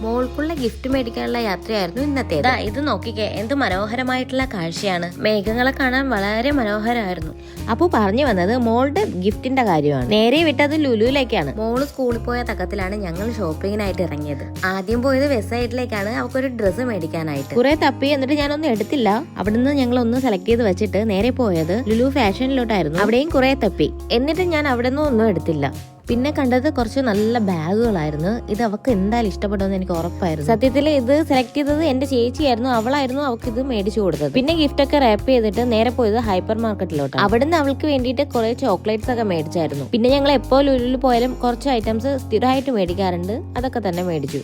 മോൾക്കുള്ള gift മേടിക്കാനുള്ള യാത്രയായിരുന്നു ഇന്നത്തെ ഇത് നോക്കിക്കേ എന്ത് മനോഹരമായിട്ടുള്ള കാഴ്ചയാണ്. മേഘങ്ങളെ കാണാൻ വളരെ മനോഹരമായിരുന്നു. അപ്പു പറഞ്ഞു വന്നത് മോളുടെ ഗിഫ്റ്റിന്റെ കാര്യമാണ്. നേരെ വിട്ടത് ലുലുവിലേക്കാണ്. മോൾ സ്കൂളിൽ പോയ തക്കത്തിലാണ് ഞങ്ങൾ ഷോപ്പിങ്ങിനായിട്ട് ഇറങ്ങിയത്. ആദ്യം പോയത് വെബ്സൈറ്റിലേക്കാണ് അവൾക്കൊരു ഡ്രസ്സ് മേടിക്കാനായിട്ട്. കുറെ തപ്പി എന്നിട്ട് ഞാനൊന്നും എടുത്തില്ല. അവിടുന്ന് ഞങ്ങൾ ഒന്ന് സെലക്ട് ചെയ്ത് വെച്ചിട്ട് നേരെ പോയത് ലുലു ഫാഷനിലോട്ടായിരുന്നു അവിടെയും കുറെ തപ്പി. എന്നിട്ട് ഞാൻ അവിടെ നിന്നും ഒന്നും എടുത്തില്ല. പിന്നെ കണ്ടത് കുറച്ച് നല്ല ബാഗുകളായിരുന്നു. ഇത് അവൾക്ക് എന്തായാലും ഇഷ്ടപ്പെടുമെന്ന് എനിക്ക് ഉറപ്പായിരുന്നു. സത്യത്തിൽ ഇത് സെലക്ട് ചെയ്തത് എന്റെ ചേച്ചിയായിരുന്നു. അവളായിരുന്നു അവൾക്ക് ഇത് മേടിച്ചു കൊടുത്തത്. പിന്നെ ഗിഫ്റ്റ് ഒക്കെ റാപ്പ് ചെയ്തിട്ട് നേരെ പോയത് ഹൈപ്പർ മാർക്കറ്റിലോട്ട് അവിടുന്ന് അവൾക്ക് വേണ്ടിയിട്ട് കുറേ ചോക്ലേറ്റ്സ് ഒക്കെ മേടിച്ചായിരുന്നു. പിന്നെ ഞങ്ങൾ എപ്പോഴും ഉരുളിൽ പോയാലും കുറച്ച് ഐറ്റംസ് സ്ഥിരമായിട്ട് മേടിക്കാറുണ്ട്. അതൊക്കെ തന്നെ മേടിച്ചു.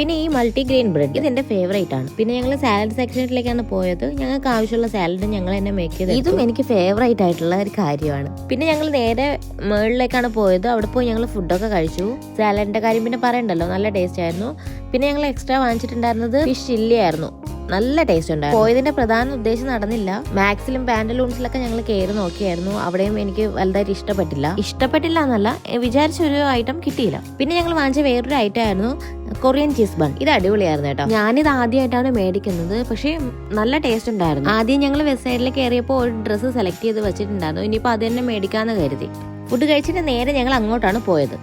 പിന്നെ ഈ മൾട്ടിഗ്രെയിൻ ബ്രെഡ് ഇത് എന്റെ ഫേവറേറ്റ് ആണ്. പിന്നെ ഞങ്ങൾ സാലഡ് സെക്ഷനിലേക്കാണ് പോയത്. ഞങ്ങൾക്ക് ആവശ്യമുള്ള സാലഡ് ഞങ്ങൾ തന്നെ മേക്ക് ചെയ്ത് ഇതും എനിക്ക് ഫേവറേറ്റ് ആയിട്ടുള്ള ഒരു കാര്യമാണ്. പിന്നെ ഞങ്ങൾ നേരെ മേളിലേക്കാണ് പോയത്. അവിടെ പോയി ഞങ്ങൾ ഫുഡൊക്കെ കഴിച്ചു. സാലഡിന്റെ കാര്യം പിന്നെ പറയണ്ടല്ലോ. നല്ല ടേസ്റ്റ് ആയിരുന്നു. പിന്നെ ഞങ്ങൾ എക്സ്ട്രാ വാങ്ങിച്ചിട്ടുണ്ടായിരുന്നത് ഫിഷ് ചില്ലി ആയിരുന്നു. നല്ല ടേസ്റ്റ് ഉണ്ടായിരുന്നു. പോയതിന്റെ പ്രധാന ഉദ്ദേശം നടന്നില്ല. മാക്സിലും പാൻഡലൂൺസിലൊക്കെ ഞങ്ങൾ കയറി നോക്കിയായിരുന്നു. അവിടെയും എനിക്ക് വലുതായിട്ട് ഇഷ്ടപ്പെട്ടില്ല. ഇഷ്ടപ്പെട്ടില്ല എന്നല്ല വിചാരിച്ച ഒരു ഐറ്റം കിട്ടിയില്ല. പിന്നെ ഞങ്ങൾ വാങ്ങിച്ച വേറൊരു ഐറ്റം ആയിരുന്നു. കൊറിയൻ ചീസ് ബൺ ഇത് അടിപൊളിയായിരുന്നു കേട്ടോ. ഞാനിത് ആദ്യമായിട്ടാണ് മേടിക്കുന്നത്. പക്ഷേ നല്ല ടേസ്റ്റ് ഉണ്ടായിരുന്നു. ആദ്യം ഞങ്ങൾ വെബ്സൈറ്റിൽ കയറിയപ്പോൾ ഒരു ഡ്രസ്സ് സെലക്ട് ചെയ്ത് വെച്ചിട്ടുണ്ടായിരുന്നു. ഇനിയിപ്പോൾ അത് തന്നെ മേടിക്കാമെന്ന് കരുതി. ഫുഡ് കഴിച്ചിട്ട് നേരെ ഞങ്ങൾ അങ്ങോട്ടാണ് പോയത്.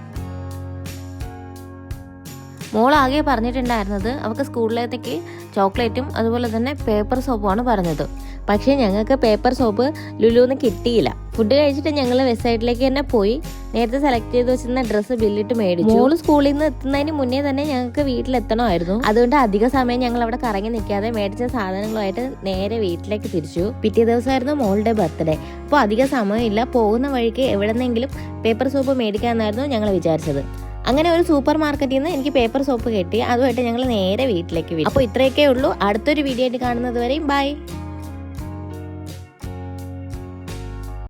മോൾ ആകെ പറഞ്ഞിട്ടുണ്ടായിരുന്നത് അവൾക്ക് സ്കൂളിലേക്ക് ചോക്ലേറ്റും അതുപോലെ തന്നെ പേപ്പർ സോപ്പുമാണ് പറഞ്ഞത്. പക്ഷേ ഞങ്ങൾക്ക് പേപ്പർ സോപ്പ് ലുലുന്ന് കിട്ടിയില്ല. ഫുഡ് കഴിച്ചിട്ട് ഞങ്ങൾ വെബ്സൈറ്റിലേക്ക് തന്നെ പോയി. നേരത്തെ സെലക്ട് ചെയ്ത് വെച്ചിരുന്ന ഡ്രസ്സ് ബില്ലിട്ട് മേടിച്ചു. മോൾ സ്കൂളിൽ നിന്ന് എത്തുന്നതിന് മുന്നേ തന്നെ ഞങ്ങൾക്ക് വീട്ടിലെത്തണമായിരുന്നു. അതുകൊണ്ട് അധിക സമയം ഞങ്ങൾ അവിടെ കറങ്ങി നിൽക്കാതെ മേടിച്ച സാധനങ്ങളുമായിട്ട് നേരെ വീട്ടിലേക്ക് തിരിച്ചു. പിറ്റേ ദിവസമായിരുന്നു മോളുടെ ബർത്ത്ഡേ അപ്പോൾ അധിക സമയമില്ല. പോകുന്ന വഴിക്ക് എവിടെന്നെങ്കിലും പേപ്പർ സോപ്പ് മേടിക്കാമെന്നായിരുന്നു ഞങ്ങൾ വിചാരിച്ചത്. അങ്ങനെ ഒരു സൂപ്പർ മാർക്കറ്റിൽ നിന്ന് എനിക്ക് പേപ്പർ സോപ്പ് കിട്ടി. അതുമായിട്ട് ഞങ്ങൾ നേരെ വീട്ടിലേക്ക് അപ്പോൾ ഇത്രയൊക്കെ ഉള്ളൂ. അടുത്തൊരു വീഡിയോ ആയിട്ട് കാണുന്നത് വരെയും ബൈ